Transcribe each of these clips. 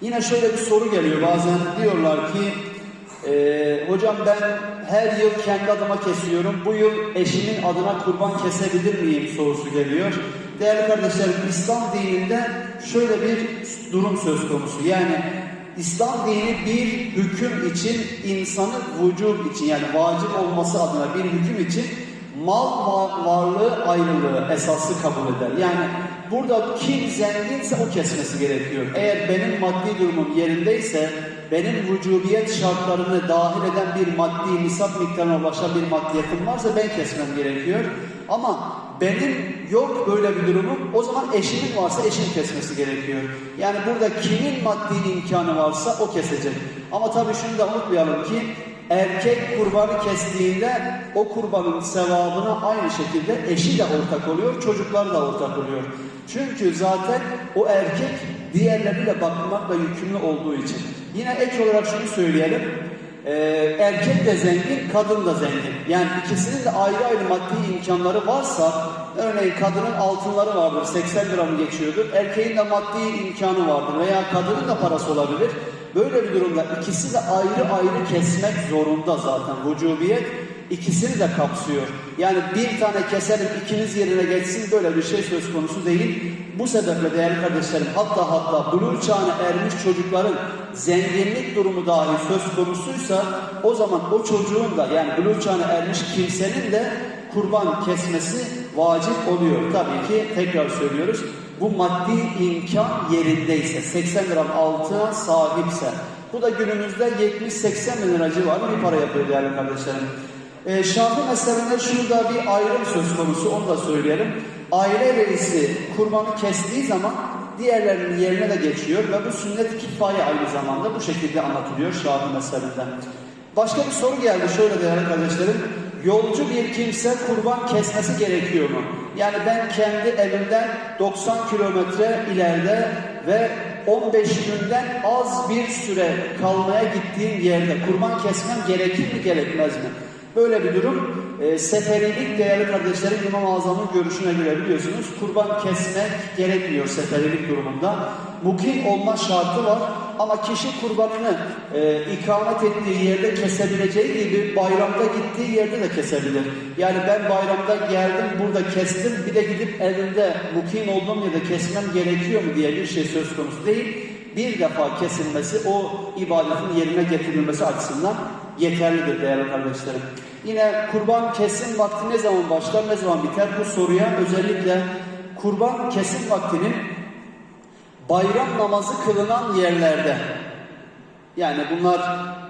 Yine şöyle bir soru geliyor bazen diyorlar ki e, hocam ben her yıl kendi adıma kesiyorum. Bu yıl eşimin adına kurban kesebilir miyim sorusu geliyor. Değerli kardeşlerim İslam dininde şöyle bir durum söz konusu. Yani İslam dini bir hüküm için insanın vücub için yani vacip olması adına bir hüküm için mal va- varlığı ayrılığı esası kabul eder. Yani burada kim zenginse o kesmesi gerekiyor. Eğer benim maddi durumum yerindeyse benim vücubiyet şartlarını dahil eden bir maddi nisap miktarına ulaşan bir maddiyetim varsa ben kesmem gerekiyor. Ama benim yok böyle bir durumum o zaman eşimin varsa eşin kesmesi gerekiyor. Yani burada kimin maddi imkanı varsa o kesecek. Ama tabii şunu da unutmayalım ki erkek kurbanı kestiğinde o kurbanın sevabına aynı şekilde eşi de ortak oluyor, çocukları da ortak oluyor. Çünkü zaten o erkek diğerleriyle bakmakla yükümlü olduğu için. Yine ek olarak şunu söyleyelim. Ee, erkek de zengin, kadın da zengin. Yani ikisinin de ayrı ayrı maddi imkanları varsa, örneğin kadının altınları vardır, 80 gramı geçiyordur. Erkeğin de maddi imkanı vardır veya kadının da parası olabilir. Böyle bir durumda ikisi de ayrı ayrı kesmek zorunda zaten. Vücubiyet ikisini de kapsıyor. Yani bir tane keselim ikiniz yerine geçsin böyle bir şey söz konusu değil. Bu sebeple değerli kardeşlerim hatta hatta buluğ çağına ermiş çocukların zenginlik durumu dahi söz konusuysa o zaman o çocuğun da yani buluğ çağına ermiş kimsenin de kurban kesmesi vacip oluyor. Tabii ki tekrar söylüyoruz. Bu maddi imkan yerindeyse 80 gram altına sahipse bu da günümüzde 70-80 bin lira civarı bir para yapıyor değerli kardeşlerim. Ee, Şafii mezhebinde şurada bir ayrım söz konusu onu da söyleyelim. Aile reisi kurbanı kestiği zaman diğerlerinin yerine de geçiyor ve bu sünnet kifaye aynı zamanda bu şekilde anlatılıyor Şafii mezhebinden. Başka bir soru geldi şöyle değerli kardeşlerim. Yolcu bir kimse kurban kesmesi gerekiyor mu? Yani ben kendi evimden 90 kilometre ileride ve 15 günden az bir süre kalmaya gittiğim yerde kurban kesmem gerekir mi gerekmez mi? Böyle bir durum e, seferilik değerli kardeşlerim İmam-ı Azam'ın görüşüne göre biliyorsunuz kurban kesmek gerekmiyor seferilik durumunda. Mukim olma şartı var ama kişi kurbanını e, ikamet ettiği yerde kesebileceği gibi bayramda gittiği yerde de kesebilir. Yani ben bayramda geldim burada kestim bir de gidip evimde mukim olduğum yerde kesmem gerekiyor mu diye bir şey söz konusu değil. Bir defa kesilmesi o ibadetin yerine getirilmesi açısından yeterlidir değerli kardeşlerim. Yine kurban kesim vakti ne zaman başlar, ne zaman biter? Bu soruya özellikle kurban kesim vaktinin bayram namazı kılınan yerlerde yani bunlar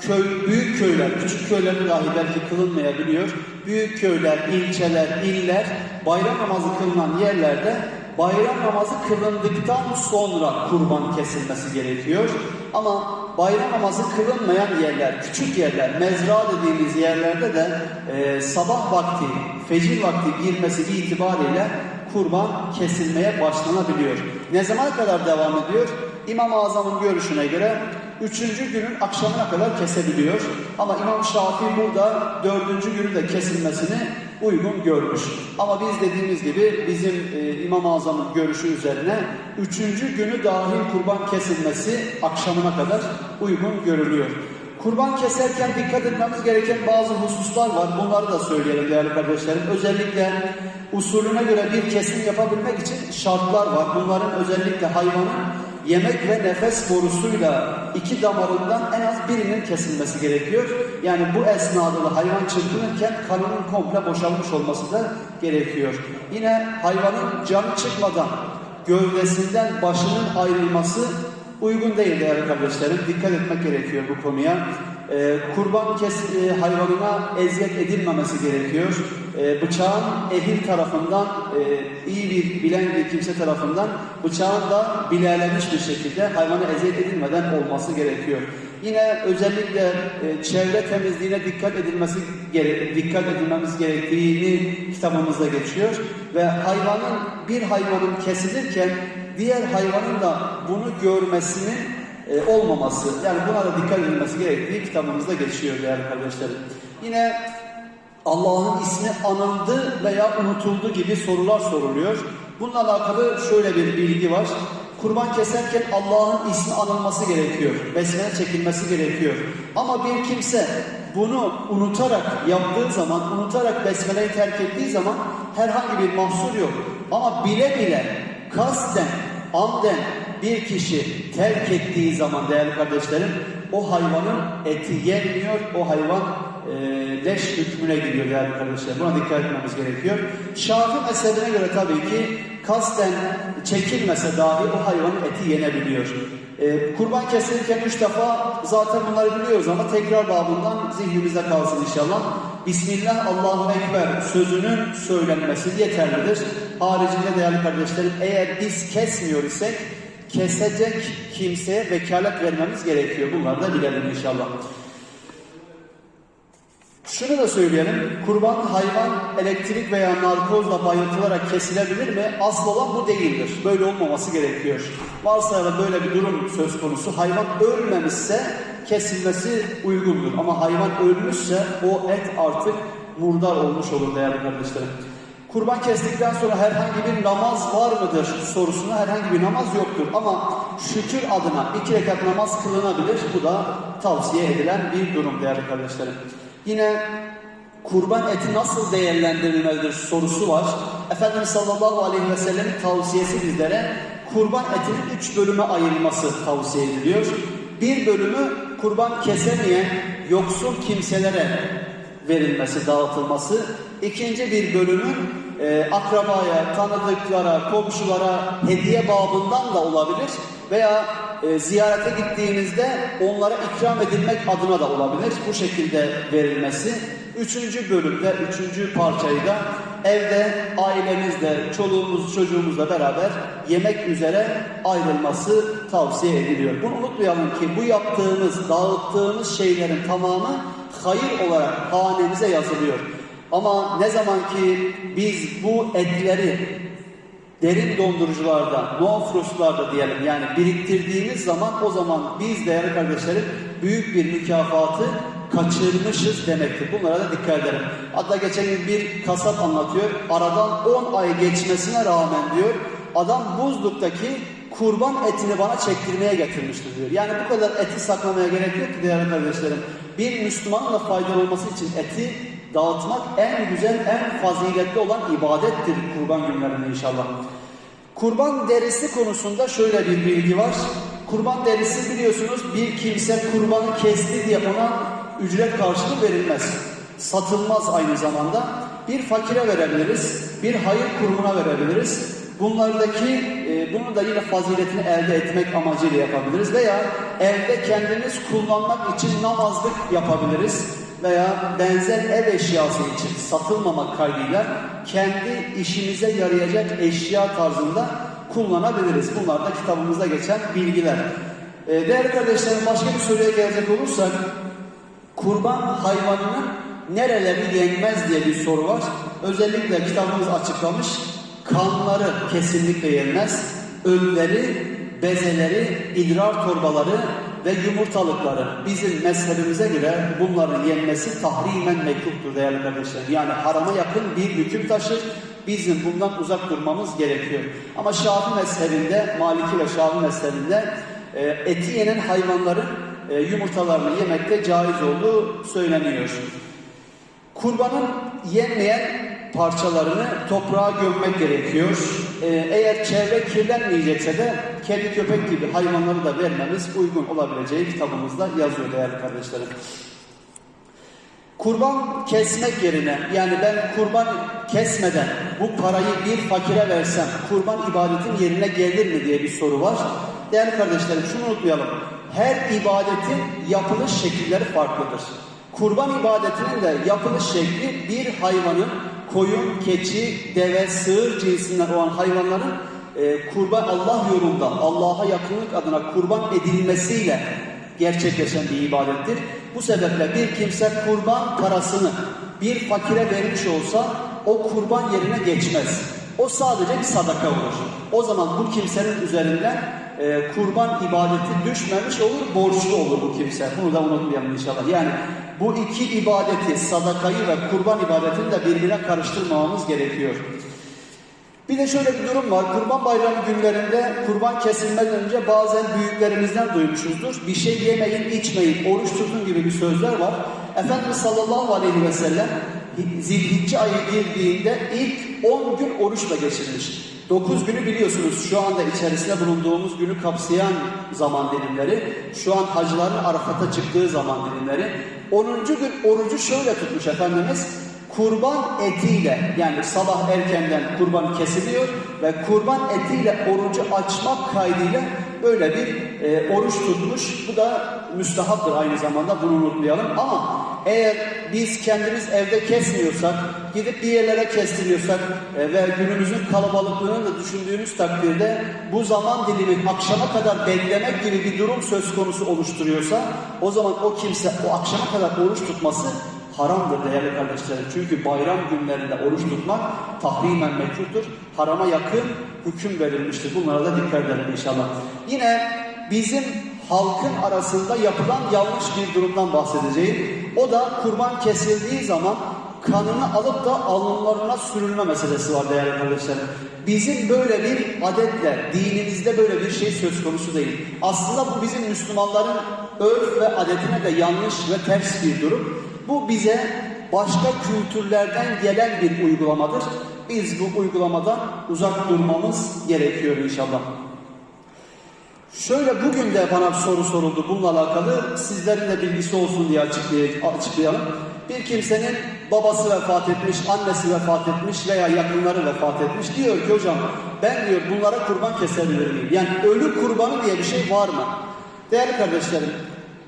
köy, büyük köyler, küçük köyler dahi belki kılınmayabiliyor. Büyük köyler, ilçeler, iller bayram namazı kılınan yerlerde bayram namazı kılındıktan sonra kurban kesilmesi gerekiyor. Ama bayram namazı kılınmayan yerler, küçük yerler, mezra dediğimiz yerlerde de e, sabah vakti, fecir vakti girmesi itibariyle kurban kesilmeye başlanabiliyor. Ne zamana kadar devam ediyor? İmam-ı Azam'ın görüşüne göre üçüncü günün akşamına kadar kesebiliyor. Ama İmam Şafii burada dördüncü günü de kesilmesini uygun görmüş. Ama biz dediğimiz gibi bizim e, İmam-ı Azam'ın görüşü üzerine üçüncü günü dahil kurban kesilmesi akşamına kadar uygun görülüyor. Kurban keserken dikkat etmemiz gereken bazı hususlar var. Bunları da söyleyelim değerli kardeşlerim. Özellikle usulüne göre bir kesim yapabilmek için şartlar var. Bunların özellikle hayvanın yemek ve nefes borusuyla iki damarından en az birinin kesilmesi gerekiyor. Yani bu esnada da hayvan çırpınırken kanının komple boşalmış olması da gerekiyor. Yine hayvanın canı çıkmadan gövdesinden başının ayrılması uygun değil değerli kardeşlerim. Dikkat etmek gerekiyor bu konuya. Ee, kurban kes e, hayvanına eziyet edilmemesi gerekiyor. Ee, bıçağın ehil tarafından e, iyi bir bilen bir kimse tarafından bıçağın da bilelenmiş bir şekilde hayvana eziyet edilmeden olması gerekiyor. Yine özellikle e, çevre temizliğine dikkat edilmesi gere dikkat edilmemiz gerektiğini kitabımızda geçiyor ve hayvanın bir hayvanın kesilirken diğer hayvanın da bunu görmesinin e, olmaması, yani buna da dikkat edilmesi gerektiği kitabımızda geçiyor değerli kardeşlerim. Yine Allah'ın ismi anıldı veya unutuldu gibi sorular soruluyor. Bununla alakalı şöyle bir bilgi var. Kurban keserken Allah'ın ismi anılması gerekiyor. Besmele çekilmesi gerekiyor. Ama bir kimse bunu unutarak yaptığı zaman, unutarak besmeleyi terk ettiği zaman herhangi bir mahsur yok. Ama bile bile kasten, amden bir kişi terk ettiği zaman değerli kardeşlerim o hayvanın eti yenmiyor, o hayvan e, leş hükmüne giriyor değerli kardeşler. Buna dikkat etmemiz gerekiyor. Şafii mezhebine göre tabii ki kasten çekilmese dahi o hayvanın eti yenebiliyor. E, kurban kesilirken üç defa zaten bunları biliyoruz ama tekrar babından zihnimize kalsın inşallah. Bismillah Allahu Ekber sözünün söylenmesi yeterlidir. Haricinde değerli kardeşlerim eğer biz kesmiyor isek kesecek kimseye vekalet vermemiz gerekiyor. Bunları da bilelim inşallah. Şunu da söyleyelim. Kurban hayvan elektrik veya narkozla bayıltılarak kesilebilir mi? Asıl olan bu değildir. Böyle olmaması gerekiyor. Varsa da böyle bir durum söz konusu. Hayvan ölmemişse kesilmesi uygundur. Ama hayvan ölmüşse o et artık murdar olmuş olur değerli kardeşlerim. Kurban kestikten sonra herhangi bir namaz var mıdır sorusuna herhangi bir namaz yoktur. Ama şükür adına iki rekat namaz kılınabilir. Bu da tavsiye edilen bir durum değerli kardeşlerim. Yine kurban eti nasıl değerlendirilmelidir sorusu var. Efendimiz sallallahu aleyhi ve sellemin tavsiyesi bizlere kurban etinin üç bölüme ayrılması tavsiye ediliyor. Bir bölümü kurban kesemeyen yoksul kimselere verilmesi, dağıtılması. İkinci bir bölümün e, akrabaya, tanıdıklara, komşulara hediye babından da olabilir veya e, ziyarete gittiğinizde onlara ikram edilmek adına da olabilir. Bu şekilde verilmesi. Üçüncü bölümde, üçüncü parçayı da evde ailemizle, çoluğumuz, çocuğumuzla beraber yemek üzere ayrılması tavsiye ediliyor. Bunu unutmayalım ki bu yaptığımız, dağıttığımız şeylerin tamamı hayır olarak hanemize yazılıyor. Ama ne zaman ki biz bu etleri derin dondurucularda, no frostlarda diyelim yani biriktirdiğimiz zaman o zaman biz değerli kardeşlerim büyük bir mükafatı kaçırmışız demektir. Bunlara da dikkat edelim. Hatta geçen gün bir kasap anlatıyor. Aradan 10 ay geçmesine rağmen diyor adam buzluktaki kurban etini bana çektirmeye getirmiştir diyor. Yani bu kadar eti saklamaya gerek yok ki değerli kardeşlerim. Bir Müslümanın da faydalı olması için eti dağıtmak en güzel, en faziletli olan ibadettir kurban günlerinde inşallah. Kurban derisi konusunda şöyle bir bilgi var. Kurban derisi biliyorsunuz bir kimse kurbanı kesti diye ona ücret karşılığı verilmez. Satılmaz aynı zamanda. Bir fakire verebiliriz, bir hayır kurumuna verebiliriz. Bunlardaki, e, bunu da yine faziletini elde etmek amacıyla yapabiliriz. Veya evde kendimiz kullanmak için namazlık yapabiliriz. Veya benzer ev eşyası için satılmamak kaydıyla kendi işimize yarayacak eşya tarzında kullanabiliriz. Bunlar da kitabımızda geçen bilgiler. E, değerli kardeşlerim başka bir soruya gelecek olursak kurban hayvanının nereleri yenmez diye bir soru var. Özellikle kitabımız açıklamış. Kanları kesinlikle yenmez. Ölüleri, bezeleri, idrar torbaları ve yumurtalıkları bizim mezhebimize göre bunların yenmesi tahrimen mekruhtur değerli kardeşler. Yani harama yakın bir hüküm taşır. Bizim bundan uzak durmamız gerekiyor. Ama Şafii mezhebinde, Maliki ve Şafii mezhebinde e, eti yenen hayvanların e, yumurtalarını yemekte caiz olduğu söyleniyor. Kurbanın yenmeyen parçalarını toprağa gömmek gerekiyor. Ee, eğer çevre kirlenmeyecekse de kedi köpek gibi hayvanları da vermemiz uygun olabileceği kitabımızda yazıyor değerli kardeşlerim. Kurban kesmek yerine yani ben kurban kesmeden bu parayı bir fakire versem kurban ibadetin yerine gelir mi diye bir soru var. Değerli kardeşlerim şunu unutmayalım. Her ibadetin yapılış şekilleri farklıdır. Kurban ibadetinin de yapılış şekli bir hayvanın koyun, keçi, deve, sığır cinsinden olan hayvanların e, kurban Allah yolunda Allah'a yakınlık adına kurban edilmesiyle gerçekleşen bir ibadettir. Bu sebeple bir kimse kurban parasını bir fakire vermiş olsa o kurban yerine geçmez. O sadece bir sadaka olur. O zaman bu kimsenin üzerinden e, kurban ibadeti düşmemiş olur, borçlu olur bu kimse. Bunu da unutmayalım inşallah. Yani bu iki ibadeti, sadakayı ve kurban ibadetini de birbirine karıştırmamamız gerekiyor. Bir de şöyle bir durum var. Kurban bayramı günlerinde kurban kesilmeden önce bazen büyüklerimizden duymuşuzdur. Bir şey yemeyin, içmeyin, oruç tutun gibi bir sözler var. Efendimiz sallallahu aleyhi ve sellem Zilhicce ayı girdiğinde ilk 10 gün oruçla geçirmiş. 9 günü biliyorsunuz şu anda içerisinde bulunduğumuz günü kapsayan zaman dilimleri. Şu an hacıların Arafat'a çıktığı zaman dilimleri. 10. gün orucu şöyle tutmuş Efendimiz kurban etiyle yani sabah erkenden kurban kesiliyor ve kurban etiyle orucu açmak kaydıyla böyle bir e, oruç tutmuş. Bu da müstahaptır aynı zamanda bunu unutmayalım. Ama eğer biz kendimiz evde kesmiyorsak, gidip bir yerlere kestiriyorsak e, ve günümüzün kalabalıklığını da düşündüğümüz takdirde bu zaman dilimi akşama kadar beklemek gibi bir durum söz konusu oluşturuyorsa o zaman o kimse o akşama kadar oruç tutması haramdır değerli kardeşlerim. Çünkü bayram günlerinde oruç tutmak tahrimen mekruhtur. Harama yakın hüküm verilmiştir. Bunlara da dikkat edelim inşallah. Yine bizim halkın arasında yapılan yanlış bir durumdan bahsedeceğim. O da kurban kesildiği zaman kanını alıp da alınlarına sürülme meselesi var değerli kardeşlerim. Bizim böyle bir adetle, dinimizde böyle bir şey söz konusu değil. Aslında bu bizim Müslümanların örf ve adetine de yanlış ve ters bir durum. Bu bize başka kültürlerden gelen bir uygulamadır. Biz bu uygulamadan uzak durmamız gerekiyor inşallah. Şöyle bugün de bana soru soruldu bununla alakalı. Sizlerin de bilgisi olsun diye açıklayalım. Bir kimsenin babası vefat etmiş, annesi vefat etmiş veya yakınları vefat etmiş. Diyor ki hocam ben diyor bunlara kurban kesebilir miyim? Yani ölü kurbanı diye bir şey var mı? Değerli kardeşlerim,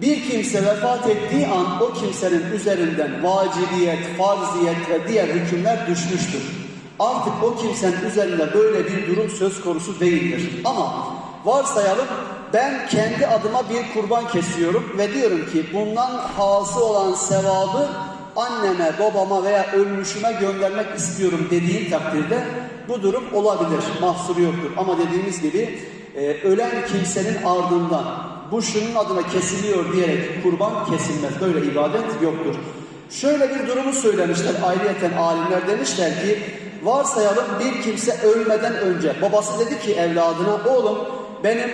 bir kimse vefat ettiği an o kimsenin üzerinden vacibiyet, farziyet ve diğer hükümler düşmüştür. Artık o kimsenin üzerinde böyle bir durum söz konusu değildir. Ama varsayalım ben kendi adıma bir kurban kesiyorum ve diyorum ki bundan hası olan sevabı anneme, babama veya ölmüşüme göndermek istiyorum dediğim takdirde bu durum olabilir, mahsuru yoktur. Ama dediğimiz gibi e, ölen kimsenin ardından bu şunun adına kesiliyor diyerek kurban kesilmez. Böyle ibadet yoktur. Şöyle bir durumu söylemişler ayrıyeten alimler demişler ki varsayalım bir kimse ölmeden önce babası dedi ki evladına oğlum benim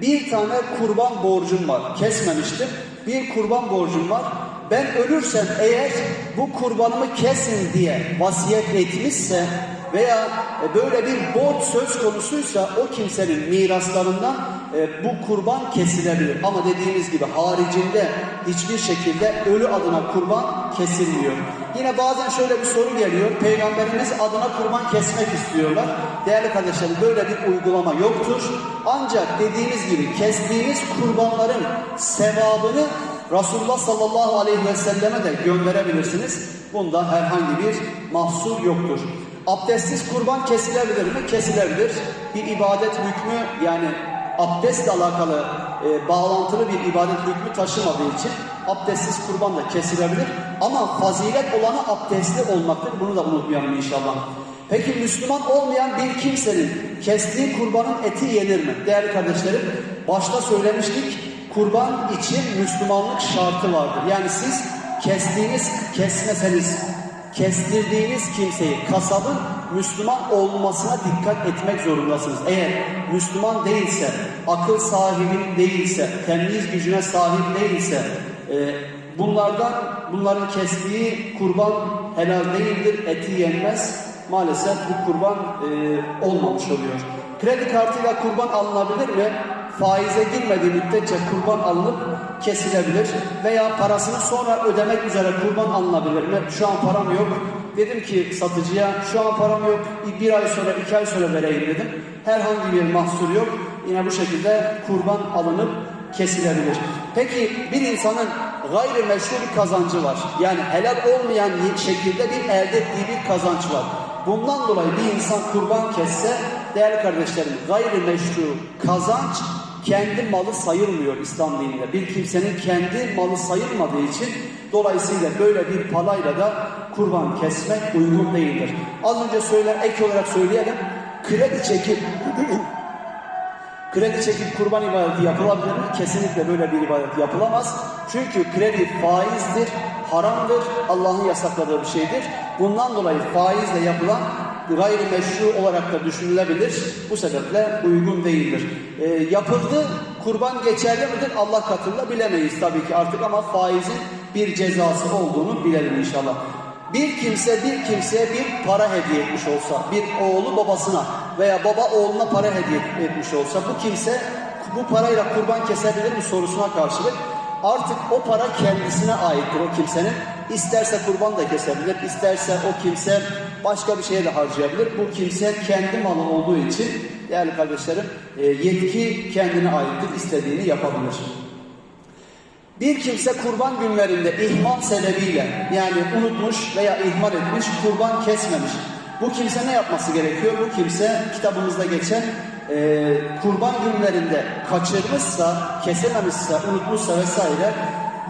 bir tane kurban borcum var. Kesmemiştim. Bir kurban borcum var. Ben ölürsem eğer bu kurbanımı kesin diye vasiyet etmişse veya böyle bir borç söz konusuysa o kimsenin miraslarından e, bu kurban kesilebilir. Ama dediğimiz gibi haricinde hiçbir şekilde ölü adına kurban kesilmiyor. Yine bazen şöyle bir soru geliyor. Peygamberimiz adına kurban kesmek istiyorlar. Değerli kardeşlerim böyle bir uygulama yoktur. Ancak dediğimiz gibi kestiğiniz kurbanların sevabını Resulullah sallallahu aleyhi ve selleme de gönderebilirsiniz. Bunda herhangi bir mahsur yoktur. Abdestsiz kurban kesilebilir mi? Kesilebilir. Bir ibadet hükmü yani abdestle alakalı e, bağlantılı bir ibadet hükmü taşımadığı için abdestsiz kurban da kesilebilir. Ama fazilet olanı abdestli olmaktır. Bunu da unutmayalım inşallah. Peki Müslüman olmayan bir kimsenin kestiği kurbanın eti yenir mi? Değerli kardeşlerim, başta söylemiştik, kurban için Müslümanlık şartı vardır. Yani siz kestiğiniz, kesmeseniz, kestirdiğiniz kimseyi, kasabın Müslüman olmasına dikkat etmek zorundasınız. Eğer Müslüman değilse, akıl sahibi değilse, temyiz gücüne sahip değilse, e, bunlardan, bunların kestiği kurban helal değildir, eti yenmez. Maalesef bu kurban e, olmamış oluyor. Kredi kartıyla kurban alınabilir mi? Faize girmediği müddetçe kurban alınıp kesilebilir veya parasını sonra ödemek üzere kurban alınabilir mi? Şu an param yok. Dedim ki satıcıya şu an param yok. Bir ay sonra iki ay sonra vereyim dedim. Herhangi bir mahsur yok. Yine bu şekilde kurban alınıp kesilebilir. Peki bir insanın gayri meşru bir kazancı var. Yani helal olmayan şekilde bir elde ettiği bir kazanç var. Bundan dolayı bir insan kurban kesse değerli kardeşlerim gayri meşru kazanç kendi malı sayılmıyor İslam dininde. Bir kimsenin kendi malı sayılmadığı için dolayısıyla böyle bir palayla da kurban kesmek uygun değildir. Az önce söyler ek olarak söyleyelim. Kredi çekip kredi çekip kurban ibadeti yapılabilir mi? Kesinlikle böyle bir ibadet yapılamaz. Çünkü kredi faizdir, haramdır, Allah'ın yasakladığı bir şeydir. Bundan dolayı faizle yapılan gayrimeşru olarak da düşünülebilir. Bu sebeple uygun değildir. E, yapıldı, kurban geçerli midir? Allah katında bilemeyiz tabii ki artık ama faizin bir cezası olduğunu bilelim inşallah. Bir kimse bir kimseye bir para hediye etmiş olsa, bir oğlu babasına veya baba oğluna para hediye etmiş olsa bu kimse bu parayla kurban kesebilir mi sorusuna karşılık artık o para kendisine aittir o kimsenin. İsterse kurban da kesebilir, isterse o kimse başka bir şeye de harcayabilir. Bu kimse kendi malı olduğu için değerli kardeşlerim e, yetki kendine aittir, istediğini yapabilir. Bir kimse kurban günlerinde ihmal sebebiyle yani unutmuş veya ihmal etmiş, kurban kesmemiş. Bu kimse ne yapması gerekiyor? Bu kimse kitabımızda geçen e, kurban günlerinde kaçırmışsa, kesememişse, unutmuşsa vesaire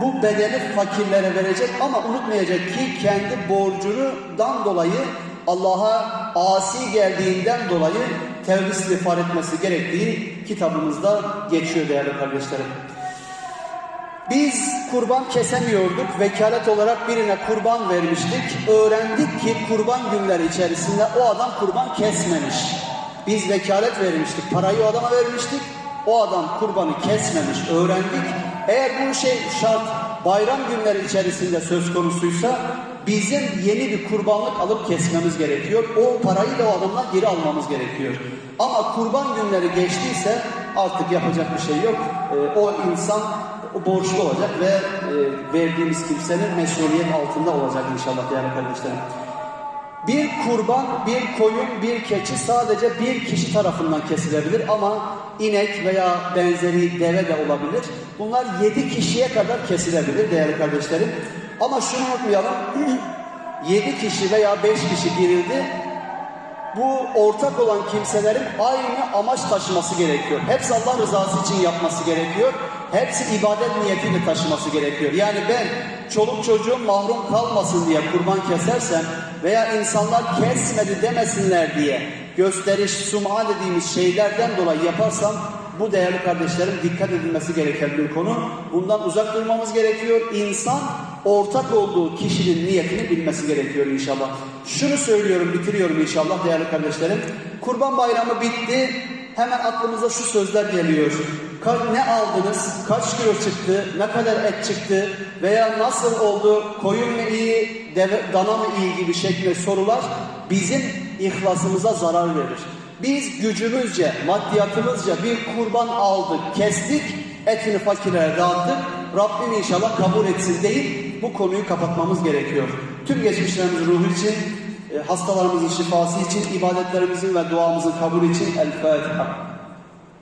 bu bedeli fakirlere verecek ama unutmayacak ki kendi borcundan dolayı Allah'a asi geldiğinden dolayı tevbe istiğfar etmesi gerektiği kitabımızda geçiyor değerli kardeşlerim. Biz kurban kesemiyorduk. Vekalet olarak birine kurban vermiştik. Öğrendik ki kurban günleri içerisinde o adam kurban kesmemiş. Biz vekalet vermiştik. Parayı o adama vermiştik. O adam kurbanı kesmemiş. Öğrendik. Eğer bu şey şart bayram günleri içerisinde söz konusuysa bizim yeni bir kurbanlık alıp kesmemiz gerekiyor. O parayı da o adamdan geri almamız gerekiyor. Ama kurban günleri geçtiyse artık yapacak bir şey yok. Ee, o insan o borçlu olacak ve e, verdiğimiz kimsenin mesuliyet altında olacak inşallah değerli kardeşlerim. Bir kurban, bir koyun, bir keçi sadece bir kişi tarafından kesilebilir ama inek veya benzeri deve de olabilir. Bunlar yedi kişiye kadar kesilebilir değerli kardeşlerim. Ama şunu unutmayalım, yedi kişi veya beş kişi girildi, bu ortak olan kimselerin aynı amaç taşıması gerekiyor. Hepsi Allah rızası için yapması gerekiyor. Hepsi ibadet niyetiyle taşıması gerekiyor. Yani ben çoluk çocuğum mahrum kalmasın diye kurban kesersem veya insanlar kesmedi demesinler diye gösteriş, sum'a dediğimiz şeylerden dolayı yaparsam bu değerli kardeşlerim dikkat edilmesi gereken bir konu. Bundan uzak durmamız gerekiyor. İnsan ortak olduğu kişinin niyetini bilmesi gerekiyor inşallah. Şunu söylüyorum, bitiriyorum inşallah değerli kardeşlerim. Kurban bayramı bitti. Hemen aklımıza şu sözler geliyor. Ne aldınız? Kaç kilo çıktı? Ne kadar et çıktı? Veya nasıl oldu? Koyun mu iyi? Deve, dana mı iyi gibi şeklinde sorular bizim ihlasımıza zarar verir. Biz gücümüzce, maddiyatımızca bir kurban aldık, kestik, etini fakirlere dağıttık. Rabbim inşallah kabul etsin deyip bu konuyu kapatmamız gerekiyor. Tüm geçmişlerimiz ruhu için, e, hastalarımızın şifası için, ibadetlerimizin ve duamızın kabul için El Fatiha.